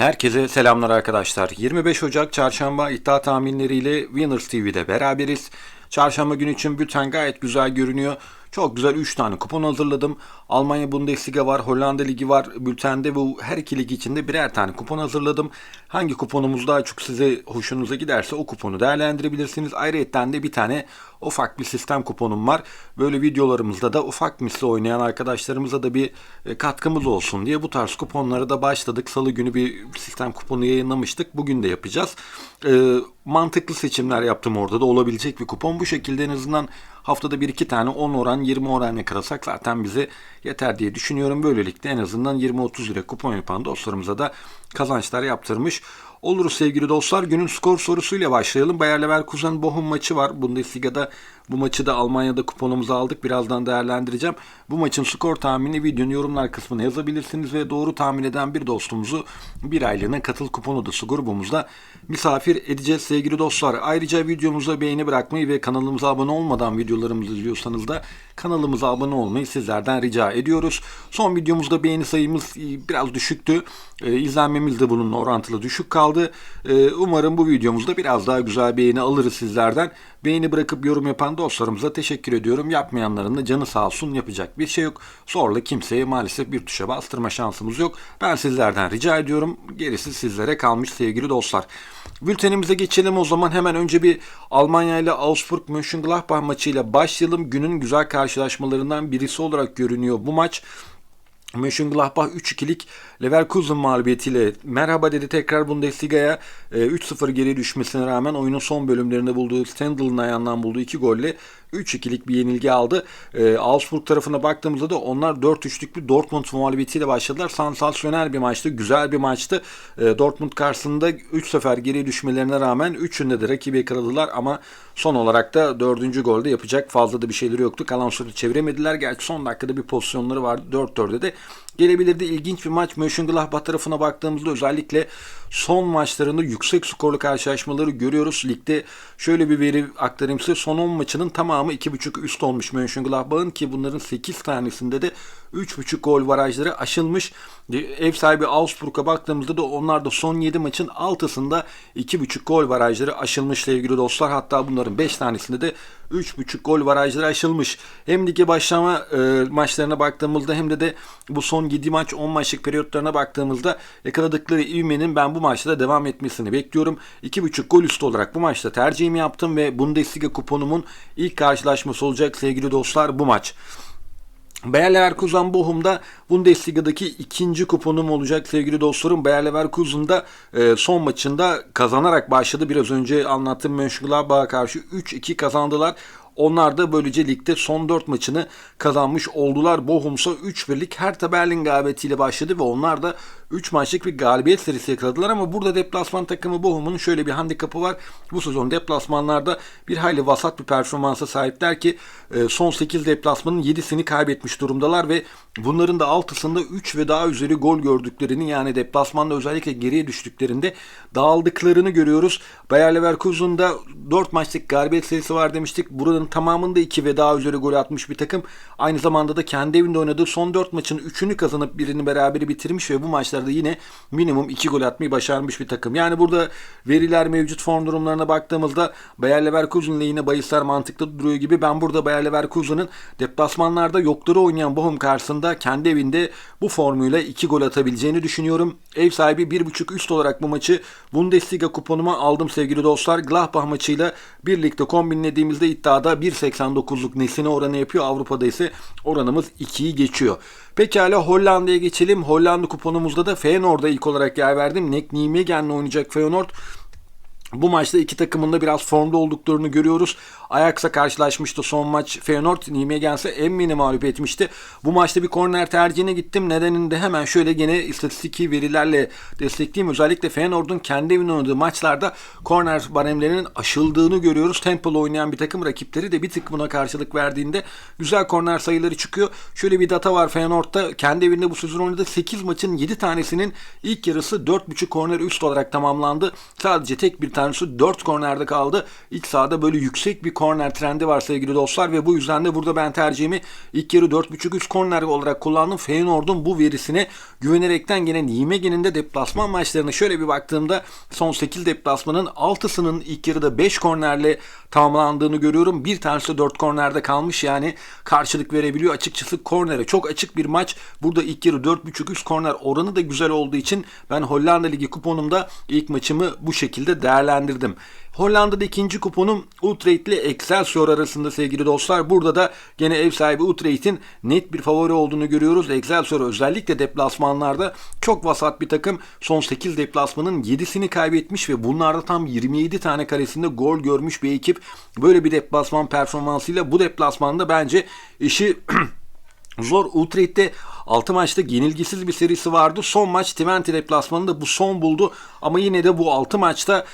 Herkese selamlar arkadaşlar. 25 Ocak çarşamba iddia tahminleriyle Winners TV'de beraberiz. Çarşamba günü için bülten gayet güzel görünüyor. Çok güzel 3 tane kupon hazırladım. Almanya Bundesliga var, Hollanda Ligi var. Bültende bu her iki lig içinde birer tane kupon hazırladım. Hangi kuponumuz daha çok size hoşunuza giderse o kuponu değerlendirebilirsiniz. Ayrıca de bir tane ufak bir sistem kuponum var. Böyle videolarımızda da ufak misli oynayan arkadaşlarımıza da bir e, katkımız olsun diye bu tarz kuponlara da başladık. Salı günü bir sistem kuponu yayınlamıştık. Bugün de yapacağız. E, mantıklı seçimler yaptım orada da olabilecek bir kupon. Bu şekilde en azından haftada bir iki tane 10 oran 20 oran yakalasak zaten bize yeter diye düşünüyorum. Böylelikle en azından 20-30 lira kupon yapan dostlarımıza da kazançlar yaptırmış oluruz sevgili dostlar. Günün skor sorusuyla başlayalım. Bayer Leverkusen Bochum maçı var. Bundesliga'da bu maçı da Almanya'da kuponumuzu aldık. Birazdan değerlendireceğim. Bu maçın skor tahmini videonun yorumlar kısmına yazabilirsiniz ve doğru tahmin eden bir dostumuzu bir aylığına katıl kupon odası grubumuzda misafir edeceğiz sevgili dostlar. Ayrıca videomuza beğeni bırakmayı ve kanalımıza abone olmadan videolarımızı izliyorsanız da kanalımıza abone olmayı sizlerden rica ediyoruz. Son videomuzda beğeni sayımız biraz düşüktü. Ee, izlenmemiz de bununla orantılı düşük kaldı. Ee, umarım bu videomuzda biraz daha güzel beğeni alırız sizlerden. Beğeni bırakıp yorum yapan dostlarımıza teşekkür ediyorum. Yapmayanların da canı sağ olsun yapacak bir şey yok. Zorla kimseye maalesef bir tuşa bastırma şansımız yok. Ben sizlerden rica ediyorum. Gerisi sizlere kalmış sevgili dostlar. Bültenimize geçelim o zaman hemen önce bir Almanya ile Augsburg Mönchengladbach maçıyla başlayalım. Günün güzel karşılaşmalarından birisi olarak görünüyor bu maç. Mönchengladbach 3-2'lik Leverkusen mağlubiyetiyle merhaba dedi tekrar Bundesliga'ya. E, 3-0 geri düşmesine rağmen oyunun son bölümlerinde bulduğu Stendel'ın ayağından bulduğu 2 golle 3-2'lik bir yenilgi aldı. E, Augsburg tarafına baktığımızda da onlar 4-3'lük bir Dortmund mağlubiyetiyle başladılar. Sansasyonel bir maçtı, güzel bir maçtı. E, Dortmund karşısında 3 sefer geri düşmelerine rağmen 3'ünde de rakibi yakaladılar ama son olarak da 4. golde yapacak fazla da bir şeyleri yoktu. Kalan çeviremediler. Gerçi son dakikada bir pozisyonları vardı. 4-4'de de gelebilirdi. İlginç bir maç. Mönchengladbach tarafına baktığımızda özellikle son maçlarında yüksek skorlu karşılaşmaları görüyoruz. Ligde şöyle bir veri aktarayım size. Son 10 maçının tamamı 2.5 üst olmuş Mönchengladbach'ın ki bunların 8 tanesinde de 3.5 gol varajları aşılmış. Ev sahibi Augsburg'a baktığımızda da onlar da son 7 maçın 6'sında 2.5 gol varajları aşılmış sevgili dostlar. Hatta bunların 5 tanesinde de 3.5 gol varajları aşılmış. Hem lige başlama e, maçlarına baktığımızda hem de de bu son 7 maç 10 maçlık periyotlarına baktığımızda yakaladıkları ivmenin ben bu maçta da devam etmesini bekliyorum. 2.5 gol üstü olarak bu maçta tercihimi yaptım ve Bundesliga kuponumun ilk karşılaşması olacak sevgili dostlar bu maç. Bayer Leverkusen Bochum'da Bundesliga'daki ikinci kuponum olacak sevgili dostlarım. Bayer Leverkusen'da e, son maçında kazanarak başladı. Biraz önce anlattığım Mönchengladbach'a karşı 3-2 kazandılar. Onlar da böylece ligde son 4 maçını kazanmış oldular. Bochum'sa 3-1'lik Hertha Berlin galibiyetiyle başladı ve onlar da 3 maçlık bir galibiyet serisi yakaladılar ama burada deplasman takımı Bochum'un şöyle bir handikapı var. Bu sezon deplasmanlarda bir hayli vasat bir performansa sahipler ki e, son 8 deplasmanın 7'sini kaybetmiş durumdalar ve bunların da 6'sında 3 ve daha üzeri gol gördüklerini yani deplasmanda özellikle geriye düştüklerinde dağıldıklarını görüyoruz. Bayer Leverkusen'da 4 maçlık galibiyet serisi var demiştik. Buranın tamamında 2 ve daha üzeri gol atmış bir takım. Aynı zamanda da kendi evinde oynadığı son 4 maçın 3'ünü kazanıp birini beraberi bitirmiş ve bu maçlarda yine minimum 2 gol atmayı başarmış bir takım. Yani burada veriler mevcut form durumlarına baktığımızda Bayer Leverkusen ile yine bahisler mantıklı duruyor gibi. Ben burada Bayer Leverkusen'ın deplasmanlarda yokları oynayan Bochum karşısında kendi evinde bu formuyla 2 gol atabileceğini düşünüyorum. Ev sahibi 1.5 üst olarak bu maçı Bundesliga kuponuma aldım sevgili dostlar. Gladbach maçıyla birlikte kombinlediğimizde iddiada 1.89'luk nesine oranı yapıyor. Avrupa'da ise oranımız 2'yi geçiyor. Pekala Hollanda'ya geçelim. Hollanda kuponumuzda da Feyenoord'a ilk olarak yer verdim. Nek Nijmegen'le oynayacak Feyenoord. Bu maçta iki takımın da biraz formda olduklarını görüyoruz. Ajax'a karşılaşmıştı son maç Feyenoord. Nijmegense Emmi'ni mağlup etmişti. Bu maçta bir korner tercihine gittim. Nedenini de hemen şöyle gene istatistiki verilerle destekleyeyim. Özellikle Feyenoord'un kendi evinde oynadığı maçlarda korner baremlerinin aşıldığını görüyoruz. Tempolu oynayan bir takım rakipleri de bir tık buna karşılık verdiğinde güzel korner sayıları çıkıyor. Şöyle bir data var Feyenoord'da. Kendi evinde bu sezon oynadığı 8 maçın 7 tanesinin ilk yarısı 4.5 korner üst olarak tamamlandı. Sadece tek bir tane tanesi 4 kornerde kaldı. İç sahada böyle yüksek bir korner trendi var sevgili dostlar ve bu yüzden de burada ben tercihimi ilk yarı 4.5 üst korner olarak kullandım. Feyenoord'un bu verisine güvenerekten gene Nimegen'in de deplasman maçlarına şöyle bir baktığımda son 8 deplasmanın 6'sının ilk yarıda 5 kornerle tamamlandığını görüyorum. Bir tanesi 4 kornerde kalmış yani karşılık verebiliyor. Açıkçası kornere çok açık bir maç. Burada ilk yarı 4.5 üst korner oranı da güzel olduğu için ben Hollanda Ligi kuponumda ilk maçımı bu şekilde değerlendirdim. Hollanda'da ikinci kuponum Utrecht ile Excelsior arasında sevgili dostlar. Burada da gene ev sahibi Utrecht'in net bir favori olduğunu görüyoruz. Excelsior özellikle deplasmanlarda çok vasat bir takım. Son 8 deplasmanın 7'sini kaybetmiş ve bunlarda tam 27 tane karesinde gol görmüş bir ekip. Böyle bir deplasman performansıyla bu deplasmanda bence işi Zor Utrecht'te 6 maçta yenilgisiz bir serisi vardı. Son maç Twente deplasmanında bu son buldu. Ama yine de bu 6 maçta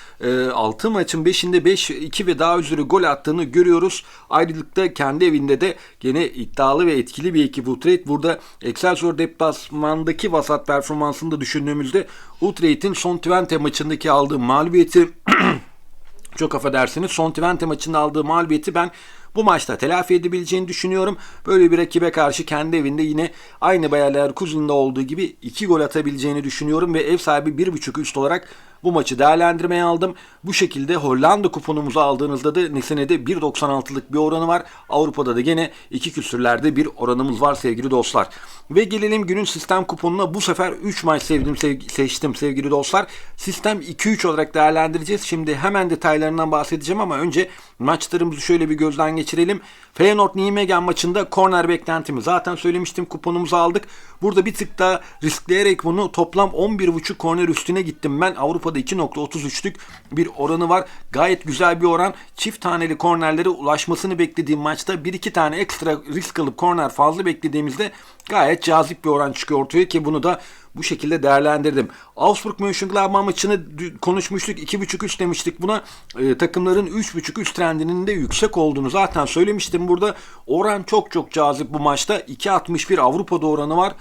6 maçın 5'inde 5, 2 ve daha üzeri gol attığını görüyoruz. Ayrıca kendi evinde de gene iddialı ve etkili bir ekip Utrecht. Burada Excelsior deplasmandaki vasat performansını da düşündüğümüzde Utrecht'in son Twente maçındaki aldığı mağlubiyeti çok affedersiniz son Twente maçında aldığı mağlubiyeti ben bu maçta telafi edebileceğini düşünüyorum. Böyle bir rakibe karşı kendi evinde yine aynı Bayer Leverkusen'da olduğu gibi 2 gol atabileceğini düşünüyorum ve ev sahibi 1.5 üst olarak bu maçı değerlendirmeye aldım. Bu şekilde Hollanda kuponumuzu aldığınızda da Nesene'de 1.96'lık bir oranı var. Avrupa'da da gene 2 küsürlerde bir oranımız var sevgili dostlar. Ve gelelim günün sistem kuponuna. Bu sefer 3 maç sevdim, sev- seçtim sevgili dostlar. Sistem 2-3 olarak değerlendireceğiz. Şimdi hemen detaylarından bahsedeceğim ama önce maçlarımızı şöyle bir gözden geçirelim. Feyenoord Nijmegen maçında korner beklentimi zaten söylemiştim kuponumuzu aldık. Burada bir tık daha riskleyerek bunu toplam 11.5 korner üstüne gittim. Ben Avrupa'da 2.33'lük bir oranı var. Gayet güzel bir oran. Çift taneli kornerlere ulaşmasını beklediğim maçta 1-2 tane ekstra risk alıp korner fazla beklediğimizde gayet cazip bir oran çıkıyor ortaya ki bunu da bu şekilde değerlendirdim. Augsburg Mönchengladbach maçını konuşmuştuk. 2.5 üst demiştik buna. E, takımların 3.5 üst trendinin de yüksek olduğunu zaten söylemiştim burada. Oran çok çok cazip bu maçta. 2.61 Avrupa'da oranı var.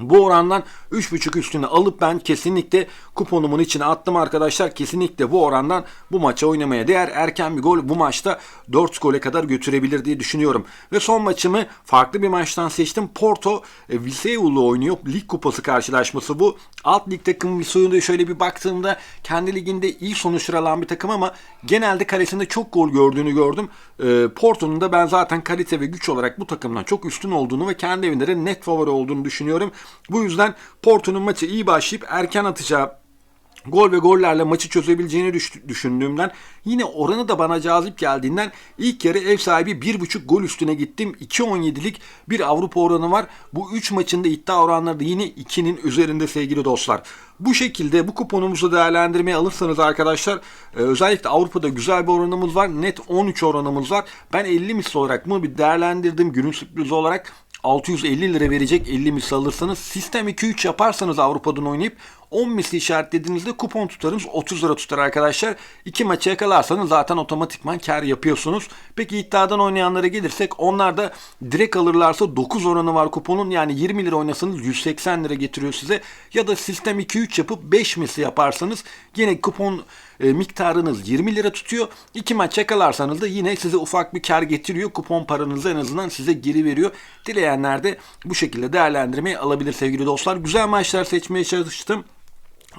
Bu orandan 3.5 üstünü alıp ben kesinlikle kuponumun içine attım arkadaşlar. Kesinlikle bu orandan bu maça oynamaya değer. Erken bir gol bu maçta 4 gole kadar götürebilir diye düşünüyorum. Ve son maçımı farklı bir maçtan seçtim. Porto e, Viseu'lu oynuyor. Lig kupası karşılaşması bu. Alt lig takımı Viseu'da şöyle bir baktığımda kendi liginde iyi sonuçlar alan bir takım ama genelde kalesinde çok gol gördüğünü gördüm. E, Porto'nun da ben zaten kalite ve güç olarak bu takımdan çok üstün olduğunu ve kendi evinde de net favori olduğunu düşünüyorum. Bu yüzden Porto'nun maçı iyi başlayıp erken atacağı gol ve gollerle maçı çözebileceğini düş- düşündüğümden yine oranı da bana cazip geldiğinden ilk yarı ev sahibi 1.5 gol üstüne gittim. 2.17'lik bir Avrupa oranı var. Bu 3 maçında iddia oranları da yine 2'nin üzerinde sevgili dostlar. Bu şekilde bu kuponumuzu değerlendirmeye alırsanız arkadaşlar e, özellikle Avrupa'da güzel bir oranımız var. Net 13 oranımız var. Ben 50 misli olarak bunu bir değerlendirdim günün sürprizi olarak. 650 lira verecek 50 misli alırsanız sistem 2-3 yaparsanız Avrupa'dan oynayıp 10 misli işaretlediğinizde kupon tutarınız 30 lira tutar arkadaşlar. 2 maçı yakalarsanız zaten otomatikman kar yapıyorsunuz. Peki iddiadan oynayanlara gelirsek onlar da direkt alırlarsa 9 oranı var kuponun. Yani 20 lira oynasanız 180 lira getiriyor size. Ya da sistem 2-3 yapıp 5 misli yaparsanız yine kupon e, miktarınız 20 lira tutuyor. 2 maç yakalarsanız da yine size ufak bir kar getiriyor. Kupon paranızı en azından size geri veriyor. Dileyenler de bu şekilde değerlendirmeyi alabilir sevgili dostlar. Güzel maçlar seçmeye çalıştım.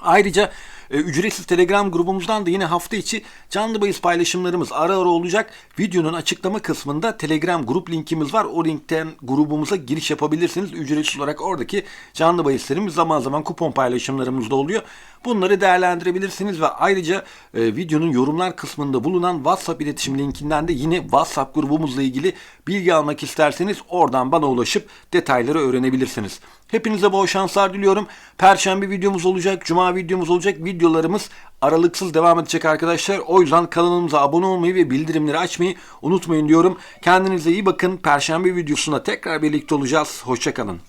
Ayrıca e, ücretsiz Telegram grubumuzdan da yine hafta içi canlı bahis paylaşımlarımız ara ara olacak. Videonun açıklama kısmında Telegram grup linkimiz var. O linkten grubumuza giriş yapabilirsiniz. Ücretsiz olarak oradaki canlı bahislerimiz zaman zaman kupon paylaşımlarımız da oluyor. Bunları değerlendirebilirsiniz ve ayrıca e, videonun yorumlar kısmında bulunan WhatsApp iletişim linkinden de yine WhatsApp grubumuzla ilgili bilgi almak isterseniz oradan bana ulaşıp detayları öğrenebilirsiniz. Hepinize bol şanslar diliyorum. Perşembe videomuz olacak, cuma videomuz olacak. Videolarımız aralıksız devam edecek arkadaşlar. O yüzden kanalımıza abone olmayı ve bildirimleri açmayı unutmayın diyorum. Kendinize iyi bakın. Perşembe videosunda tekrar birlikte olacağız. Hoşçakalın.